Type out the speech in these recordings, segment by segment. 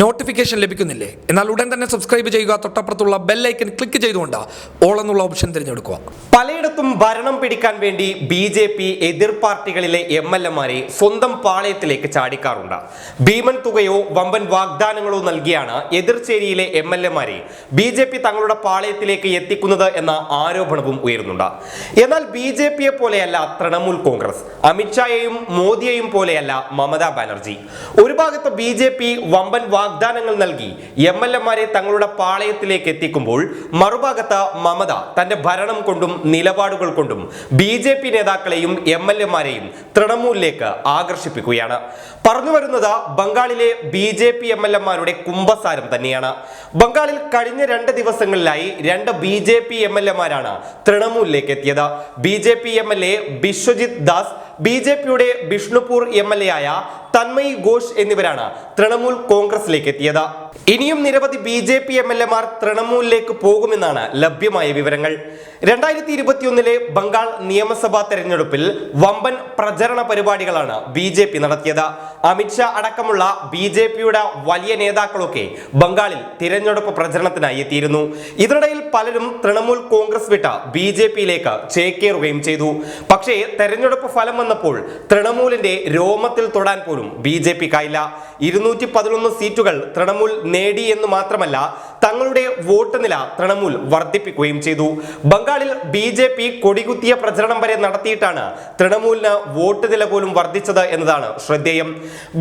Notification ലഭിക്കുന്നില്ലേ? എന്നാൽ ഉടൻ തന്നെ സബ്സ്ക്രൈബ് ചെയ്യുക തൊട്ടപ്പുറത്തുള്ള ബെല്ലൈക്കൻ ക്ലിക്ക് ചെയ്തുകൊണ്ട് ഓൾ എന്നുള്ള ഓപ്ഷൻ തിരഞ്ഞെടുക്കുക. പലയിടത്തും ഭരണം പിടിക്കാൻ വേണ്ടി ബി ജെ പി എതിർ പാർട്ടികളിലെ എം എൽ എമാരെ സ്വന്തം പാളയത്തിലേക്ക് ചാടിക്കാറുണ്ട്. ഭീമൻ തുകയോ വമ്പൻ വാഗ്ദാനങ്ങളോ നൽകിയാണ് എതിർചേരിയിലെ എം എൽ എമാരെ ബി ജെ പി തങ്ങളുടെ പാളയത്തിലേക്ക് എത്തിക്കുന്നത് എന്ന ആരോപണവും ഉയരുന്നുണ്ട്. എന്നാൽ ബി ജെ പിയെ പോലെയല്ല തൃണമൂൽ കോൺഗ്രസ് അമിത്ഷായെയും മോദിയെയും പോലെയല്ല മമതാ ബാനർജി. ഒരു ഭാഗത്ത് ബി ജെ പി വമ്പൻ വാഗ്ദാനങ്ങൾ നൽകി. എം എൽ എമാരെ തങ്ങളുടെ പാളയത്തിലേക്ക് എത്തിക്കുമ്പോൾ മറുഭാഗത്ത് മമത തന്റെ ഭരണം കൊണ്ടും നിലപാടുകൾ കൊണ്ടും ബി ജെ പി നേതാക്കളെയും എം എൽ എമാരെയും തൃണമൂലിലേക്ക് ആകർഷിപ്പിക്കുകയാണ്. പറഞ്ഞു വരുന്നത് ബംഗാളിലെ B J P M L എമാരുടെ കുംഭസാരം തന്നെയാണ്. ബംഗാളിൽ കഴിഞ്ഞ രണ്ട് ദിവസങ്ങളിലായി രണ്ട് B J P M L എമാരാണ് തൃണമൂലിലേക്ക് എത്തിയത്. B J P M L A Biswajit Das B J പിയുടെ ബിഷ്ണുപൂർ എം എൽ എ ആയ തന്മയ് ഘോഷ് എന്നിവരാണ് തൃണമൂൽ കോൺഗ്രസിലേക്ക് എത്തിയത്. ഇനിയും നിരവധി B J P M L എമാർ തൃണമൂലിലേക്ക് പോകുമെന്നാണ് ലഭ്യമായ വിവരങ്ങൾ. രണ്ടായിരത്തി ഇരുപത്തിയൊന്നിലെ ബംഗാൾ നിയമസഭാ തെരഞ്ഞെടുപ്പിൽ വമ്പൻ പ്രചരണ പരിപാടികളാണ് ബി ജെ പി നടത്തിയത്. അമിത്ഷാ അടക്കമുള്ള ബി ജെ പിയുടെ വലിയ നേതാക്കളൊക്കെ ബംഗാളിൽ തിരഞ്ഞെടുപ്പ് പ്രചരണത്തിനായി എത്തിയിരുന്നു. ഇതിനിടയിൽ പലരും തൃണമൂൽ കോൺഗ്രസ് വിട്ട ബി ജെ പിയിലേക്ക് ചേക്കേറുകയും ചെയ്തു. പക്ഷേ തെരഞ്ഞെടുപ്പ് ഫലം വന്നപ്പോൾ തൃണമൂലിന്റെ രോമത്തിൽ തൊടാൻ പോലും ബി ജെ പിക്കായില്ല ഇരുന്നൂറ്റി പതിനൊന്ന് സീറ്റുകൾ തൃണമൂൽ നേടി എന്ന് മാത്രമല്ല തങ്ങളുടെ വോട്ട് നില തൃണമൂൽ വർദ്ധിപ്പിക്കുകയും ചെയ്തു. ബംഗാളിൽ ബി ജെ പി കൊടികുത്തിയ പ്രചരണം വരെ നടത്തിയിട്ടാണ് തൃണമൂലിന് വോട്ട് നില പോലും വർദ്ധിച്ചത് എന്നതാണ് ശ്രദ്ധേയം.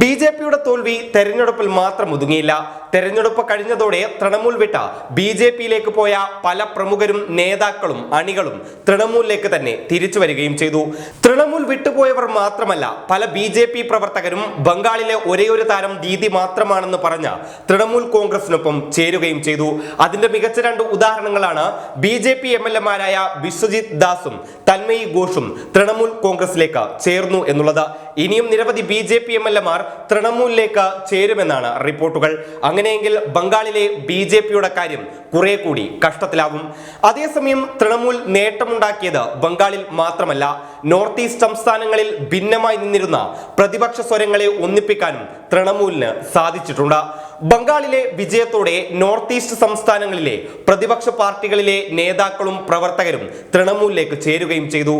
ബി ജെ പിയുടെ തോൽവി തെരഞ്ഞെടുപ്പിൽ മാത്രം ഒതുങ്ങിയില്ല. തെരഞ്ഞെടുപ്പ് കഴിഞ്ഞതോടെ തൃണമൂൽ വിട്ട ബി ജെ പിയിലേക്ക് പോയ പല പ്രമുഖരും നേതാക്കളും അണികളും തൃണമൂലിലേക്ക് തന്നെ തിരിച്ചു വരികയും ചെയ്തു. തൃണമൂൽ വിട്ടുപോയവർ മാത്രമല്ല പല ബി ജെ പി പ്രവർത്തകരും ബംഗാളിലെ ഒരേയൊരു താരം ദീദി മാത്രമാണെന്ന് പറഞ്ഞ തൃണമൂൽ കോൺഗ്രസിനൊപ്പം ചേരുകയും ചെയ്തു. അതിന്റെ മികച്ച രണ്ട് ഉദാഹരണങ്ങളാണ് B J P M L എമാരായ Biswajit ദാസും തന്മയി ഘോഷും തൃണമൂൽ കോൺഗ്രസിലേക്ക് ചേർന്നു എന്നുള്ളത്. ഇനിയും നിരവധി B J P M L എമാർ തൃണമൂലിലേക്ക് ചേരുമെന്നാണ് റിപ്പോർട്ടുകൾ. അങ്ങനെയെങ്കിൽ ബംഗാളിലെ ബി ജെ പിയുടെ കാര്യം കുറെ കൂടി കഷ്ടത്തിലാവും അതേസമയം തൃണമൂൽ നേട്ടമുണ്ടാക്കിയത് ബംഗാളിൽ മാത്രമല്ല നോർത്ത് ഈസ്റ്റ് സംസ്ഥാനങ്ങളിൽ ഭിന്നമായി നിന്നിരുന്ന പ്രതിപക്ഷ സ്വരങ്ങളെ ഒന്നിപ്പിക്കാനും തൃണമൂലിന് സാധിച്ചിട്ടുണ്ട്. ബംഗാളിലെ വിജയത്തോടെ നോർത്ത് ഈസ്റ്റ് സംസ്ഥാനങ്ങളിലെ പ്രതിപക്ഷ പാർട്ടികളിലെ നേതാക്കളും പ്രവർത്തകരും തൃണമൂലിലേക്ക് ചേരുകയും ചെയ്തു.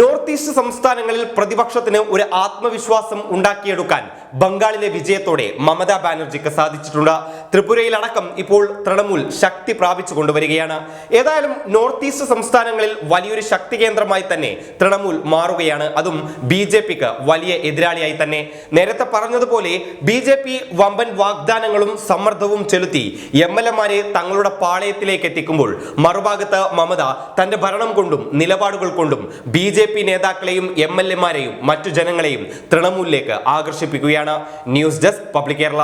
നോർത്ത് ഈസ്റ്റ് സംസ്ഥാനങ്ങളിൽ പ്രതിപക്ഷത്തിന് ഒരു ആത്മവിശ്വാസം ഉണ്ടാക്കിയെടുക്കാൻ ബംഗാളിലെ വിജയത്തോടെ മമതാ ബാനർജിക്ക് സാധിച്ചിട്ടുണ്ട്. ത്രിപുരയിലടക്കം ഇപ്പോൾ തൃണമൂൽ ശക്തി പ്രാപിച്ചു കൊണ്ടുവരികയാണ്. ഏതായാലും നോർത്ത് ഈസ്റ്റ് സംസ്ഥാനങ്ങളിൽ വലിയൊരു ശക്തി കേന്ദ്രമായി തന്നെ തൃണമൂൽ മാറുകയാണ്. അതും ബി വലിയ എതിരാളിയായി തന്നെ. നേരത്തെ പറഞ്ഞതുപോലെ ബി വമ്പൻ വാഗ്ദാനങ്ങളും സമ്മർദ്ദവും ചെലുത്തി എം എൽ എമാരെ തങ്ങളുടെ പാളയത്തിലേക്ക് എത്തിക്കുമ്പോൾ മറുഭാഗത്ത് മമത തന്റെ ഭരണം കൊണ്ടും നിലപാടുകൾ കൊണ്ടും ബി ജെ പി നേതാക്കളെയും എം എൽ എമാരെയും മറ്റു ജനങ്ങളെയും തൃണമൂലിലേക്ക് ആകർഷിപ്പിക്കുകയാണ്. News desk public Kerala.